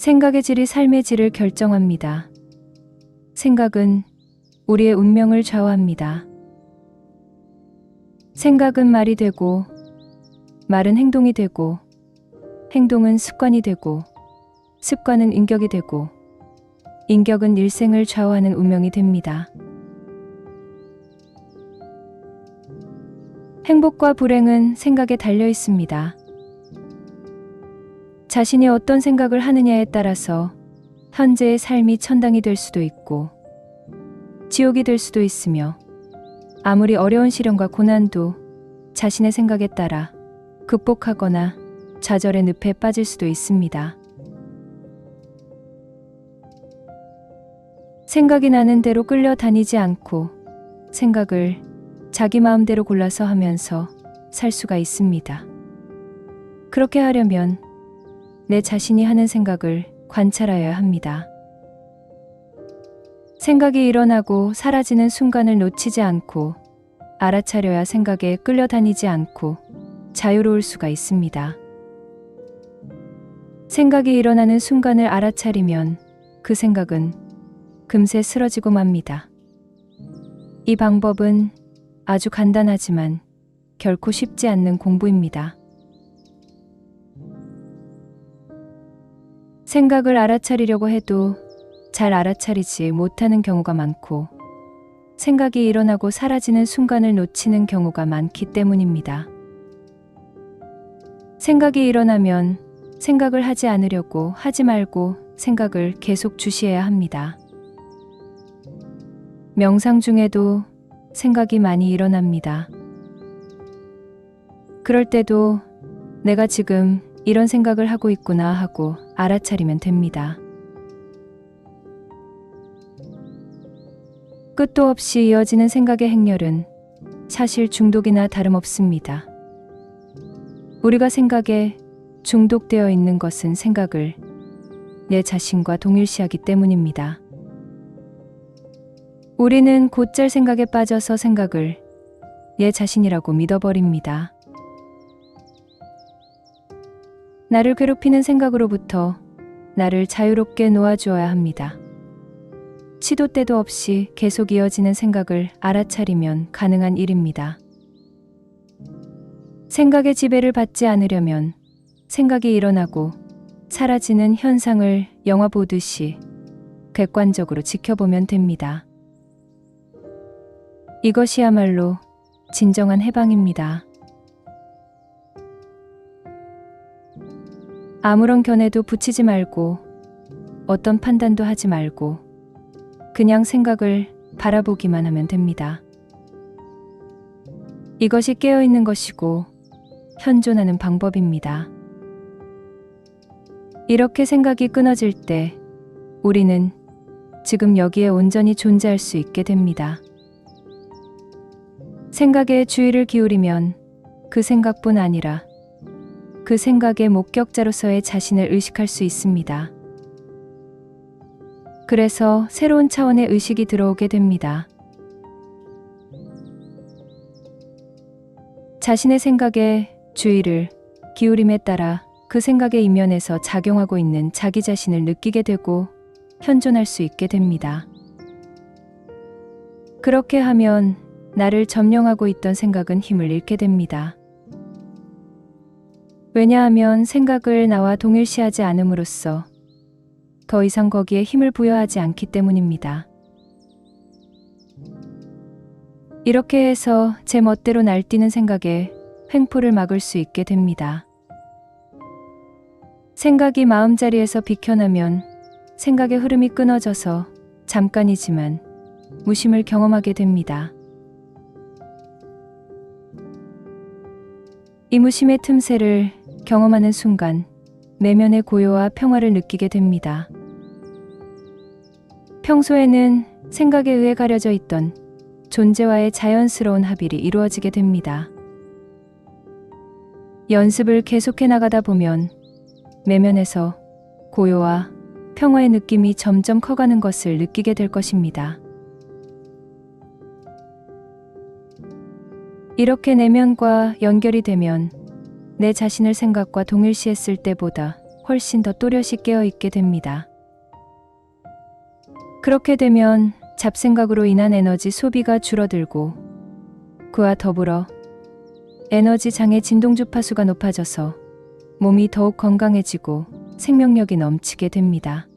생각의 질이 삶의 질을 결정합니다. 생각은 우리의 운명을 좌우합니다. 생각은 말이 되고, 말은 행동이 되고, 행동은 습관이 되고, 습관은 인격이 되고, 인격은 일생을 좌우하는 운명이 됩니다. 행복과 불행은 생각에 달려 있습니다. 자신이 어떤 생각을 하느냐에 따라서 현재의 삶이 천당이 될 수도 있고 지옥이 될 수도 있으며 아무리 어려운 시련과 고난도 자신의 생각에 따라 극복하거나 좌절의 늪에 빠질 수도 있습니다. 생각이 나는 대로 끌려다니지 않고 생각을 자기 마음대로 골라서 하면서 살 수가 있습니다. 그렇게 하려면 내 자신이 하는 생각을 관찰하여야 합니다. 생각이 일어나고 사라지는 순간을 놓치지 않고 알아차려야 생각에 끌려다니지 않고 자유로울 수가 있습니다. 생각이 일어나는 순간을 알아차리면 그 생각은 금세 쓰러지고 맙니다. 이 방법은 아주 간단하지만 결코 쉽지 않는 공부입니다. 생각을 알아차리려고 해도 잘 알아차리지 못하는 경우가 많고 생각이 일어나고 사라지는 순간을 놓치는 경우가 많기 때문입니다. 생각이 일어나면 생각을 하지 않으려고 하지 말고 생각을 계속 주시해야 합니다. 명상 중에도 생각이 많이 일어납니다. 그럴 때도 내가 지금 이런 생각을 하고 있구나 하고 알아차리면 됩니다. 끝도 없이 이어지는 생각의 행렬은 사실 중독이나 다름없습니다. 우리가 생각에 중독되어 있는 것은 생각을 내 자신과 동일시하기 때문입니다. 우리는 곧잘 생각에 빠져서 생각을 내 자신이라고 믿어버립니다. 나를 괴롭히는 생각으로부터 나를 자유롭게 놓아주어야 합니다. 시도 때도 없이 계속 이어지는 생각을 알아차리면 가능한 일입니다. 생각의 지배를 받지 않으려면 생각이 일어나고 사라지는 현상을 영화 보듯이 객관적으로 지켜보면 됩니다. 이것이야말로 진정한 해방입니다. 아무런 견해도 붙이지 말고 어떤 판단도 하지 말고 그냥 생각을 바라보기만 하면 됩니다. 이것이 깨어있는 것이고 현존하는 방법입니다. 이렇게 생각이 끊어질 때 우리는 지금 여기에 온전히 존재할 수 있게 됩니다. 생각에 주의를 기울이면 그 생각뿐 아니라 그 생각의 목격자로서의 자신을 의식할 수 있습니다. 그래서 새로운 차원의 의식이 들어오게 됩니다. 자신의 생각에 주의를 기울임에 따라 그 생각의 이면에서 작용하고 있는 자기 자신을 느끼게 되고 현존할 수 있게 됩니다. 그렇게 하면 나를 점령하고 있던 생각은 힘을 잃게 됩니다. 왜냐하면 생각을 나와 동일시하지 않음으로써 더 이상 거기에 힘을 부여하지 않기 때문입니다. 이렇게 해서 제 멋대로 날뛰는 생각에 횡포를 막을 수 있게 됩니다. 생각이 마음자리에서 비켜나면 생각의 흐름이 끊어져서 잠깐이지만 무심을 경험하게 됩니다. 이 무심의 틈새를 경험하는 순간 내면의 고요와 평화를 느끼게 됩니다. 평소에는 생각에 의해 가려져 있던 존재와의 자연스러운 합일이 이루어지게 됩니다. 연습을 계속해 나가다 보면 내면에서 고요와 평화의 느낌이 점점 커가는 것을 느끼게 될 것입니다. 이렇게 내면과 연결이 되면 내 자신을 생각과 동일시했을 때보다 훨씬 더 또렷이 깨어 있게 됩니다. 그렇게 되면 잡생각으로 인한 에너지 소비가 줄어들고 그와 더불어 에너지 장의 진동 주파수가 높아져서 몸이 더욱 건강해지고 생명력이 넘치게 됩니다.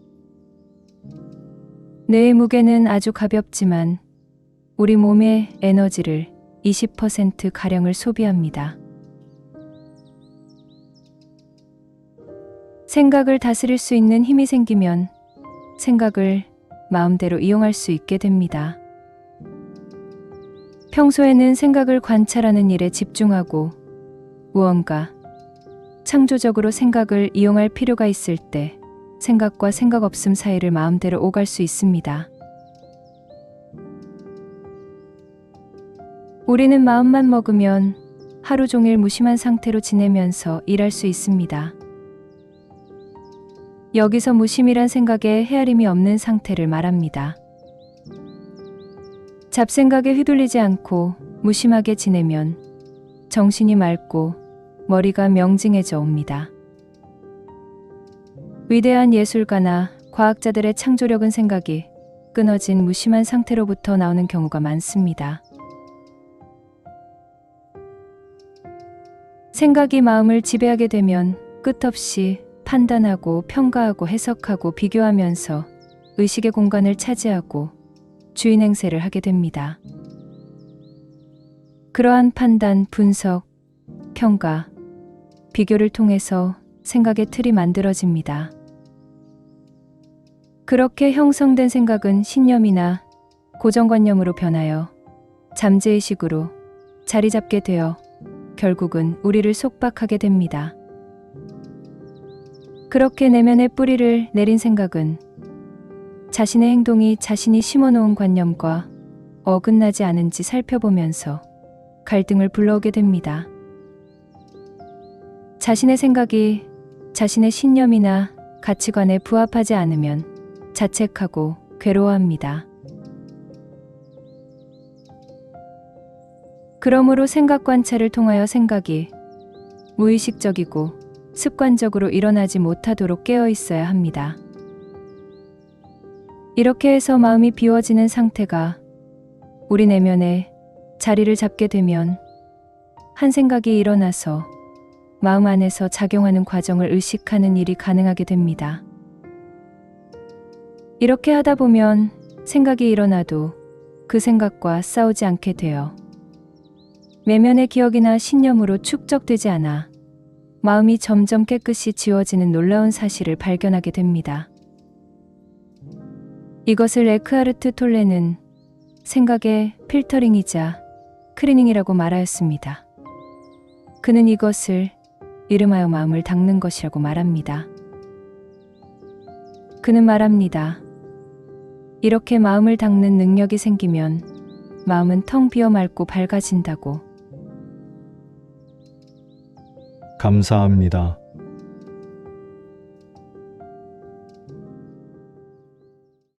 뇌의 무게는 아주 가볍지만 우리 몸의 에너지를 20% 가량을 소비합니다. 생각을 다스릴 수 있는 힘이 생기면 생각을 마음대로 이용할 수 있게 됩니다. 평소에는 생각을 관찰하는 일에 집중하고 무언가 창조적으로 생각을 이용할 필요가 있을 때 생각과 생각 없음 사이를 마음대로 오갈 수 있습니다. 우리는 마음만 먹으면 하루 종일 무심한 상태로 지내면서 일할 수 있습니다. 여기서 무심이란 생각에 헤아림이 없는 상태를 말합니다. 잡생각에 휘둘리지 않고 무심하게 지내면 정신이 맑고 머리가 명징해져 옵니다. 위대한 예술가나 과학자들의 창조력은 생각이 끊어진 무심한 상태로부터 나오는 경우가 많습니다. 생각이 마음을 지배하게 되면 끝없이 판단하고 평가하고 해석하고 비교하면서 의식의 공간을 차지하고 주인 행세를 하게 됩니다. 그러한 판단, 분석, 평가, 비교를 통해서 생각의 틀이 만들어집니다. 그렇게 형성된 생각은 신념이나 고정관념으로 변하여 잠재의식으로 자리 잡게 되어 결국은 우리를 속박하게 됩니다. 그렇게 내면의 뿌리를 내린 생각은 자신의 행동이 자신이 심어놓은 관념과 어긋나지 않은지 살펴보면서 갈등을 불러오게 됩니다. 자신의 생각이 자신의 신념이나 가치관에 부합하지 않으면 자책하고 괴로워합니다. 그러므로 생각 관찰을 통하여 생각이 무의식적이고 습관적으로 일어나지 못하도록 깨어 있어야 합니다. 이렇게 해서 마음이 비워지는 상태가 우리 내면에 자리를 잡게 되면 한 생각이 일어나서 마음 안에서 작용하는 과정을 의식하는 일이 가능하게 됩니다. 이렇게 하다 보면 생각이 일어나도 그 생각과 싸우지 않게 되어 내면의 기억이나 신념으로 축적되지 않아 마음이 점점 깨끗이 지워지는 놀라운 사실을 발견하게 됩니다. 이것을 에크하르트 톨레는 생각의 필터링이자 크리닝이라고 말하였습니다. 그는 이것을 이름하여 마음을 닦는 것이라고 말합니다. 그는 말합니다. 이렇게 마음을 닦는 능력이 생기면 마음은 텅 비어 맑고 밝아진다고 감사합니다.